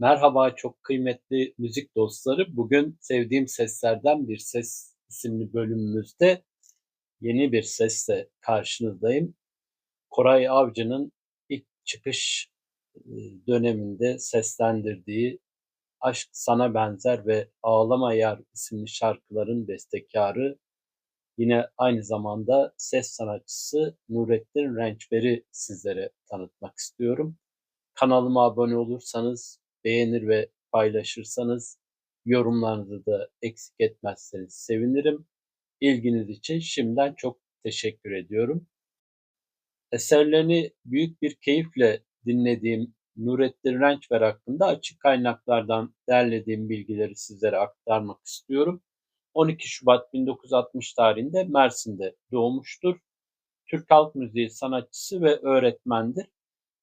Merhaba çok kıymetli müzik dostları. Bugün sevdiğim seslerden bir ses isimli bölümümüzde yeni bir sesle karşınızdayım. Koray Avcı'nın ilk çıkış e, döneminde seslendirdiği Aşk Sana Benzer ve Ağlama Yar isimli şarkıların bestekarı yine aynı zamanda ses sanatçısı Nurettin Rençber'i sizlere tanıtmak istiyorum. Kanalıma abone olursanız beğenir ve paylaşırsanız yorumlarınızı da eksik etmezseniz sevinirim. İlginiz için şimdiden çok teşekkür ediyorum. Eserlerini büyük bir keyifle dinlediğim Nurettin Rençber hakkında açık kaynaklardan derlediğim bilgileri sizlere aktarmak istiyorum. 12 Şubat 1960 tarihinde Mersin'de doğmuştur. Türk halk müziği sanatçısı ve öğretmendir.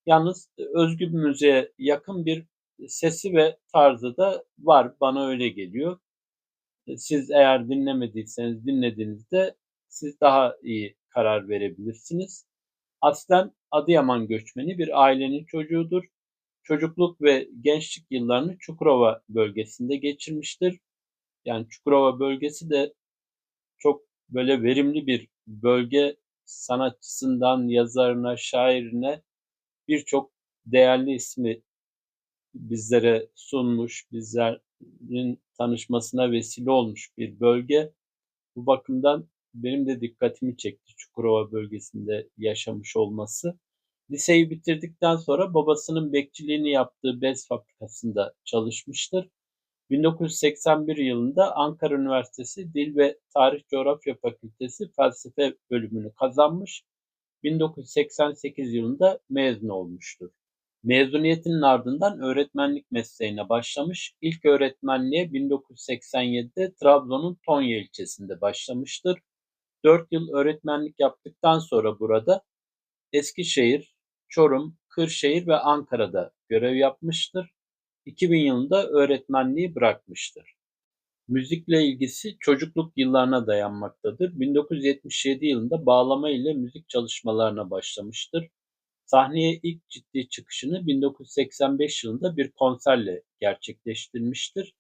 Yalnız özgü müziğe yakın bir sesi ve tarzı da var. Bana öyle geliyor. Siz eğer dinlemediyseniz dinlediğinizde siz daha iyi karar verebilirsiniz. Aslen Adıyaman göçmeni bir ailenin çocuğudur. Çocukluk ve gençlik yıllarını Çukurova bölgesinde geçirmiştir. Yani Çukurova bölgesi de çok böyle verimli bir bölge sanatçısından yazarına, şairine birçok değerli ismi bizlere sunmuş, bizlerin tanışmasına vesile olmuş bir bölge. Bu bakımdan benim de dikkatimi çekti Çukurova bölgesinde yaşamış olması. Liseyi bitirdikten sonra babasının bekçiliğini yaptığı bez fabrikasında çalışmıştır. 1981 yılında Ankara Üniversitesi Dil ve Tarih Coğrafya Fakültesi Felsefe bölümünü kazanmış. 1988 yılında mezun olmuştur. Mezuniyetinin ardından öğretmenlik mesleğine başlamış. İlk öğretmenliğe 1987'de Trabzon'un Tonya ilçesinde başlamıştır. 4 yıl öğretmenlik yaptıktan sonra burada Eskişehir, Çorum, Kırşehir ve Ankara'da görev yapmıştır. 2000 yılında öğretmenliği bırakmıştır. Müzikle ilgisi çocukluk yıllarına dayanmaktadır. 1977 yılında bağlama ile müzik çalışmalarına başlamıştır. Sahneye ilk ciddi çıkışını 1985 yılında bir konserle gerçekleştirmiştir.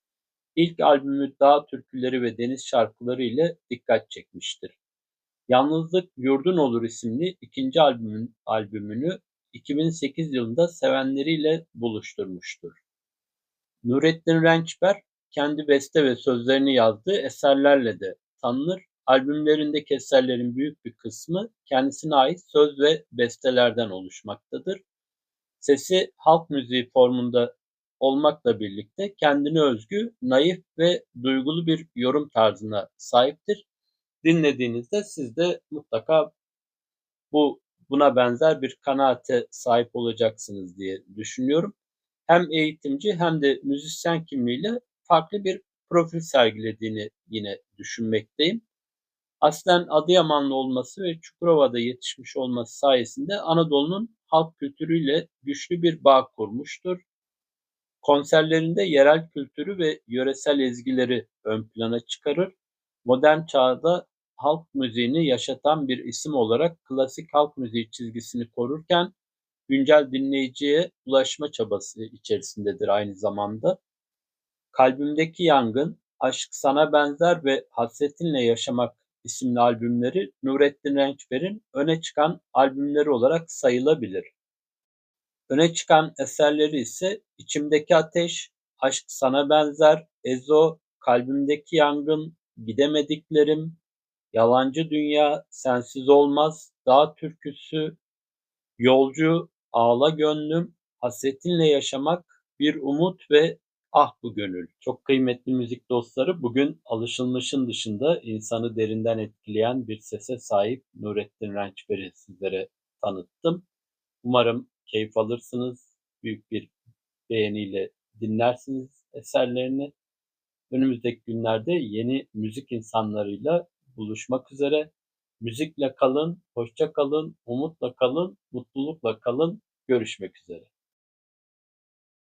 İlk albümü Dağ Türküleri ve Deniz Şarkıları ile dikkat çekmiştir. Yalnızlık Yurdun Olur isimli ikinci albümün, albümünü 2008 yılında sevenleriyle buluşturmuştur. Nurettin Rençber kendi beste ve sözlerini yazdığı eserlerle de tanınır. Albümlerindeki eserlerin büyük bir kısmı kendisine ait söz ve bestelerden oluşmaktadır. Sesi halk müziği formunda olmakla birlikte kendine özgü, naif ve duygulu bir yorum tarzına sahiptir. Dinlediğinizde siz de mutlaka bu buna benzer bir kanaate sahip olacaksınız diye düşünüyorum. Hem eğitimci hem de müzisyen kimliğiyle farklı bir profil sergilediğini yine düşünmekteyim. Aslen Adıyamanlı olması ve Çukurova'da yetişmiş olması sayesinde Anadolu'nun halk kültürüyle güçlü bir bağ kurmuştur. Konserlerinde yerel kültürü ve yöresel ezgileri ön plana çıkarır. Modern çağda halk müziğini yaşatan bir isim olarak klasik halk müziği çizgisini korurken güncel dinleyiciye ulaşma çabası içerisindedir aynı zamanda. Kalbimdeki Yangın, Aşk Sana Benzer ve Hasretinle Yaşamak isimli albümleri Nurettin Rençber'in öne çıkan albümleri olarak sayılabilir. Öne çıkan eserleri ise İçimdeki Ateş, Aşk Sana Benzer, Ezo, Kalbimdeki Yangın, Gidemediklerim, Yalancı Dünya, Sensiz Olmaz, Dağ Türküsü, Yolcu, Ağla Gönlüm, Hasretinle Yaşamak, Bir Umut ve Ah bu gönül. Çok kıymetli müzik dostları bugün alışılmışın dışında insanı derinden etkileyen bir sese sahip Nurettin Rençber'i sizlere tanıttım. Umarım keyif alırsınız. Büyük bir beğeniyle dinlersiniz eserlerini. Önümüzdeki günlerde yeni müzik insanlarıyla buluşmak üzere. Müzikle kalın, hoşça kalın, umutla kalın, mutlulukla kalın. Görüşmek üzere.